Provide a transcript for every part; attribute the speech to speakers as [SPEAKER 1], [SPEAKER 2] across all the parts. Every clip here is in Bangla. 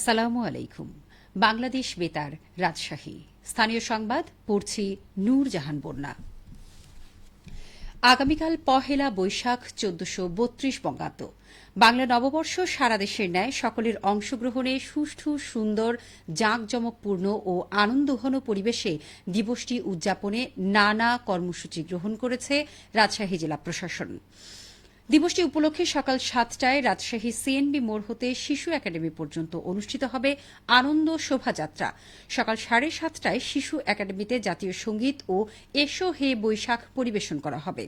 [SPEAKER 1] আসসালামু আলাইকুম বাংলাদেশ বেতার, রাজশাহী। স্থানীয় সংবাদ, পড়ছি নূরজাহান বন্যা। আগামীকাল পহেলা বৈশাখ চোদ্দশো বত্রিশ বঙ্গাব্দ। বাংলা নববর্ষ সারা দেশের ন্যায়, সকলের অংশগ্রহণে সুষ্ঠু, সুন্দর, জাঁকজমকপূর্ণ ও আনন্দঘন পরিবেশে দিবসটি উদযাপনে নানা কর্মসূচি গ্রহণ করেছে রাজশাহী জেলা প্রশাসন। দিবসটি উপলক্ষে সকাল সাতটায় রাজশাহী সিএনবি মোড় হতে শিশু একাডেমি পর্যন্ত অনুষ্ঠিত হবে আনন্দ শোভাযাত্রা। সকাল সাড়ে সাতটায় শিশু একাডেমিতে জাতীয় সংগীত ও এসো হে বৈশাখ পরিবেশন করা হবে।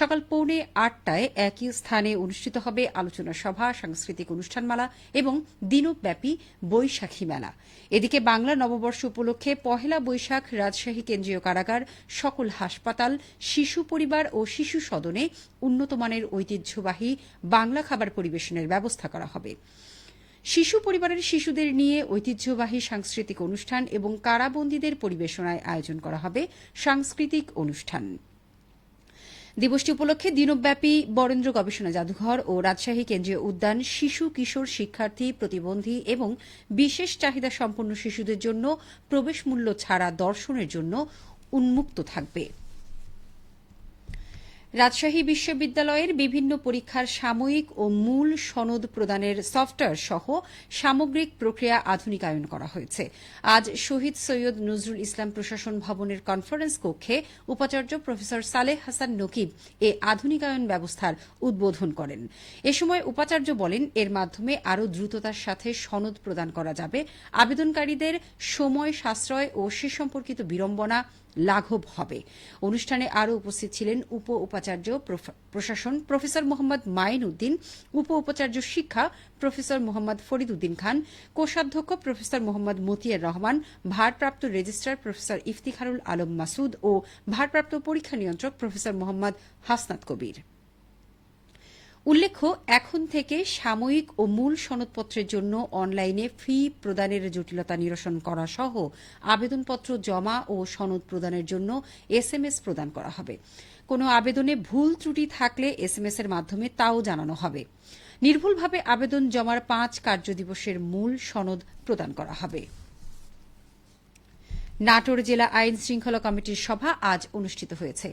[SPEAKER 1] সকাল পৌনে আটটায় একই স্থানে অনুষ্ঠিত হবে আলোচনা সভা, সাংস্কৃতিক অনুষ্ঠানমালা এবং দিনব্যাপী বৈশাখী মেলা। এদিকে বাংলা নববর্ষ উপলক্ষে পহেলা বৈশাখ রাজশাহী কেন্দ্রীয় কারাগার, সকল হাসপাতাল, শিশু পরিবার ও শিশু সদনে উন্নতমানের ঐতিহ্যবাহী বাংলা খাবার পরিবেশনের ব্যবস্থা করা হবে। শিশু পরিবারের শিশুদের নিয়ে ঐতিহ্যবাহী সাংস্কৃতিক অনুষ্ঠান এবং কারাবন্দীদের পরিবেশনায় আয়োজন করা হবে সাংস্কৃতিক অনুষ্ঠান। দিবসটি উপলক্ষে দিনব্যাপী বরেন্দ্র গবেষণা জাদুঘর ও রাজশাহী কেন্দ্রীয় উদ্যান শিশু, কিশোর, শিক্ষার্থী, প্রতিবন্ধী এবং বিশেষ চাহিদা সম্পন্ন শিশুদের জন্য প্রবেশ মূল্য ছাড়া দর্শনের জন্য উন্মুক্ত থাকবে। রাজশাহী বিশ্ববিদ্যালয়ের বিভিন্ন পরীক্ষার সাময়িক ও মূল সনদ প্রদানের সফটওয়্যার সহ সামগ্রিক প্রক্রিয়া আধুনিকায়ন করা হয়েছে। আজ শহীদ সৈয়দ নজরুল ইসলাম প্রশাসন ভবনের কনফারেন্স কক্ষে উপাচার্য প্রফেসর সালেহ হাসান নকিব এ আধুনিকায়ন ব্যবস্থার উদ্বোধন করেন। এ সময় উপাচার্য বলেন, এর মাধ্যমে আরও দ্রুততার সাথে সনদ প্রদান করা যাবে। আবেদনকারীদের সময় সাশ্রয় ও সে সম্পর্কিত বিড়ম্বনা লাঘব হবে। অনুষ্ঠানে আরও উপস্থিত ছিলেন উপ উপাচার্য প্রশাসন প্রফেসর মোহাম্মদ মাইন উদ্দিন উপ উপাচার্য শিক্ষা প্রফেসর মোহাম্মদ ফরিদ উদ্দিন খান, কোষাধ্যক্ষ প্রফেসর মোহাম্মদ মতিয়ার রহমান, ভারপ্রাপ্ত রেজিস্ট্রার প্রফেসর ইফতিখারুল আলম মাসুদ ও ভারপ্রাপ্ত পরীক্ষা নিয়ন্ত্রক প্রফেসর মোহাম্মদ হাসনাত কবির। উল্লেখ্য, এখন থেকে সাময়িক ও মূল সনদপত্রের জন্য অনলাইনে ফি প্রদানের জটিলতা নিরসন করা সহ আবেদনপত্র জমা ও সনদ প্রদানের জন্য এসএমএস প্রদান করা হবে। কোনো আবেদনে ভুল ত্রুটি থাকলে এসএমএস এর মাধ্যমে তাও জানানো হবে। নির্ভুলভাবে আবেদন জমার পাঁচ কার্যদিবসের মূল সনদ প্রদান করা হবে। নাটোর জেলা আইন শৃঙ্খলা কমিটির সভা আজ অনুষ্ঠিত হয়েছে।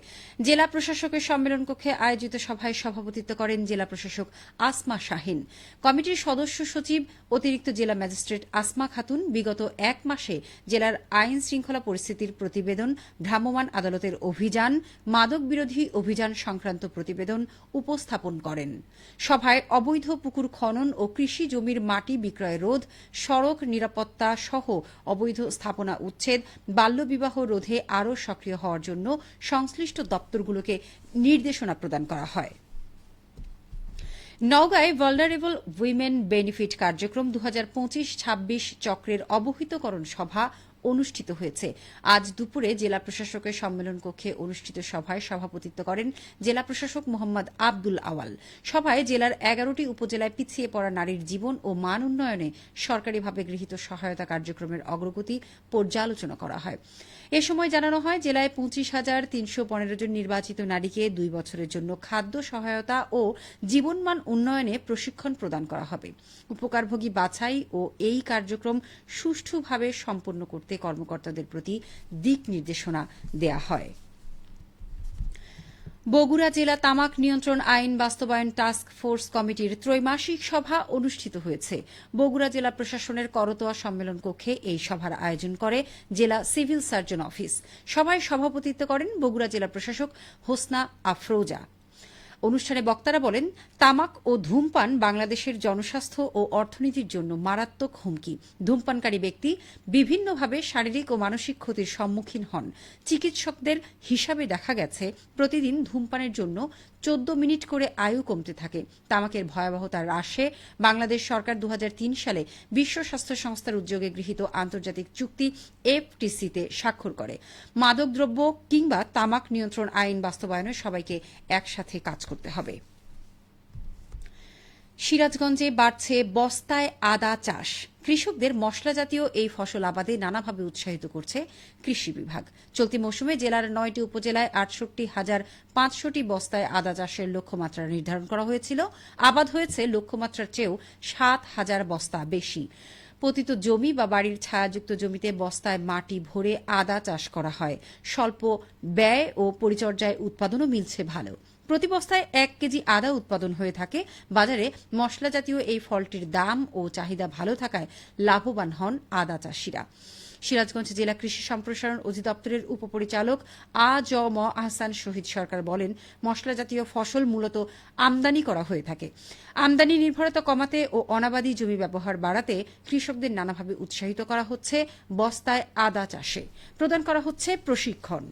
[SPEAKER 1] জেলা প্রশাসকের সম্মেলন কক্ষে আয়োজিত সভায় সভাপতিত্ব করেন জেলা প্রশাসক আসমা শাহিন। কমিটির সদস্য সচিব অতিরিক্ত জেলা ম্যাজিস্ট্রেট আসমা খাতুন বিগত এক মাসে জেলার আইন শৃঙ্খলা পরিস্থিতির প্রতিবেদন, ভ্রাম্যমাণ আদালতের অভিযান, মাদক বিরোধী অভিযান সংক্রান্ত প্রতিবেদন উপস্থাপন করেন। সভায় অবৈধ পুকুর খনন ও কৃষি জমির মাটি বিক্রয় রোধ, সড়ক নিরাপত্তা সহ অবৈধ স্থাপনা উচ্ছেদ বাল্যবিবাহ রোধে আরও সক্রিয় হওয়ার জন্য সংশ্লিষ্ট দপ্তরগুলোকে নির্দেশনা প্রদান করা হয়। নওগাঁয় ভালনারেবল উইমেন বেনিফিট কার্যক্রম দু হাজার চক্রের অবহিতকরণ সভা অনুষ্ঠিত হয়েছে। আজ দুপুরে জেলা প্রশাসকের সম্মেলন কক্ষে অনুষ্ঠিত সভায় সভাপতিত্ব করেন জেলা প্রশাসক মোহাম্মদ আব্দুল আওয়াল। সভায় জেলার এগারোটি উপজেলায় পিছিয়ে পড়া নারীর জীবন ও মান উন্নয়নে সরকারিভাবে গৃহীত সহায়তা কার্যক্রমের অগ্রগতি পর্যালোচনা করা হয়। এ সময় জানানো হয়, জেলায় পঁচিশ হাজার তিনশো পনেরো জন নির্বাচিত নারীকে দুই বছরের জন্য খাদ্য সহায়তা ও জীবনমান উন্নয়নে প্রশিক্ষণ প্রদান করা হবে। উপকারভোগী বাছাই ও এই কার্যক্রম সুষ্ঠুভাবে সম্পন্ন করতে কর্মকর্তাদের প্রতি দিক নির্দেশনা দেয়া হয়। বগুড়া জেলা তামাক নিয়ন্ত্রণ আইন বাস্তবায়ন টাস্ক ফোর্স কমিটির ত্রৈমাসিক সভা অনুষ্ঠিত হয়েছে। বগুড়া জেলা প্রশাসনের করতোয়া সম্মেলন কক্ষে এই সভার আয়োজন করে জেলা সিভিল সার্জন অফিস। সভায় সভাপতিত্ব করেন বগুড়া জেলা প্রশাসক হোসনা আফরোজা। অনুষ্ঠানে বক্তারা বলেন, তামাক ও ধূমপান বাংলাদেশের জনস্বাস্থ্য ও অর্থনীতির জন্য মারাত্মক হুমকি। ধূমপানকারী ব্যক্তি বিভিন্নভাবে শারীরিক ও মানসিক ক্ষতির সম্মুখীন হন। চিকিৎসকদের হিসাবে দেখা গেছে, প্রতিদিন ধূমপানের জন্য চোদ্দ মিনিট করে আয়ু কমতে থাকে। তামাকের ভয়াবহতা হ্রাসে বাংলাদেশ সরকার দু হাজার তিন সালে বিশ্ব স্বাস্থ্য সংস্থার উদ্যোগে গৃহীত আন্তর্জাতিক চুক্তি এফটিসিতে স্বাক্ষর করে। মাদকদ্রব্য কিংবা তামাক নিয়ন্ত্রণ আইন বাস্তবায়নে সবাইকে একসাথে কাজ করতে হবে। সিরাজগঞ্জে বাড়ছে বস্তায় আদা চাষ। কৃষকদের মশলা জাতীয় এই ফসল আবাদে নানাভাবে উৎসাহিত করছে কৃষি বিভাগ। চলতি মৌসুমে জেলার নয়টি উপজেলায় আটষট্টি হাজার পাঁচশোটি বস্তায় আদা চাষের লক্ষ্যমাত্রা নির্ধারণ করা হয়েছিল। আবাদ হয়েছে লক্ষ্যমাত্রার চেয়েও সাত হাজার বস্তা বেশি। পতিত জমি বা বাড়ির ছায়াযুক্ত জমিতে বস্তায় মাটি ভরে আদা চাষ করা হয়। স্বল্প ব্যয় ও পরিচর্যায় উৎপাদনও মিলছে ভালো। প্রতি বস্তায় এক কেজি আদা উৎপাদন হয়ে থাকে। বাজারে মশলা জাতীয় এই ফলটির দাম ও চাহিদা ভালো থাকায় লাভবান হন আদা চাষিরা। সিরাজগঞ্জ জেলা কৃষি সম্প্রসারণ অধিদপ্তরের উপপরিচালক আ জ ম আহসান শহীদ সরকার বলেন মশলা জাতীয় ফসল মূলত আমদানি করা হয়ে থাকে। আমদানি নির্ভরতা কমাতে ও অনাবাদী জমি ব্যবহার বাড়াতে কৃষকদের নানাভাবে উৎসাহিত করা হচ্ছে বস্তায় আদা চাষে। প্রদান করা হচ্ছে প্রশিক্ষণ।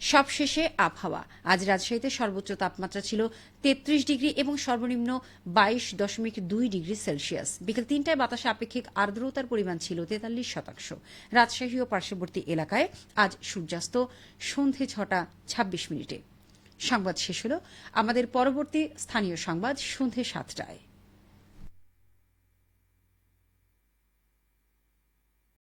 [SPEAKER 1] সবশেষে আবহাওয়া। আজ রাজশাহীতে সর্বোচ্চ তাপমাত্রা ছিল তেত্রিশ ডিগ্রি এবং সর্বনিম্ন বাইশ দশমিক দুই ডিগ্রি সেলসিয়াস। বিকেল তিনটায় বাতাসে আপেক্ষিক আর্দ্রতার পরিমাণ ছিল তেতাল্লিশ শতাংশ। রাজশাহী ও পার্শ্ববর্তী এলাকায় আজ সূর্যাস্ত সন্ধে ছটা ছাব্বিশ মিনিটে। সংবাদ শেষ হল। আমাদের পরবর্তী স্থানীয় সংবাদ সন্ধে সাতটায়।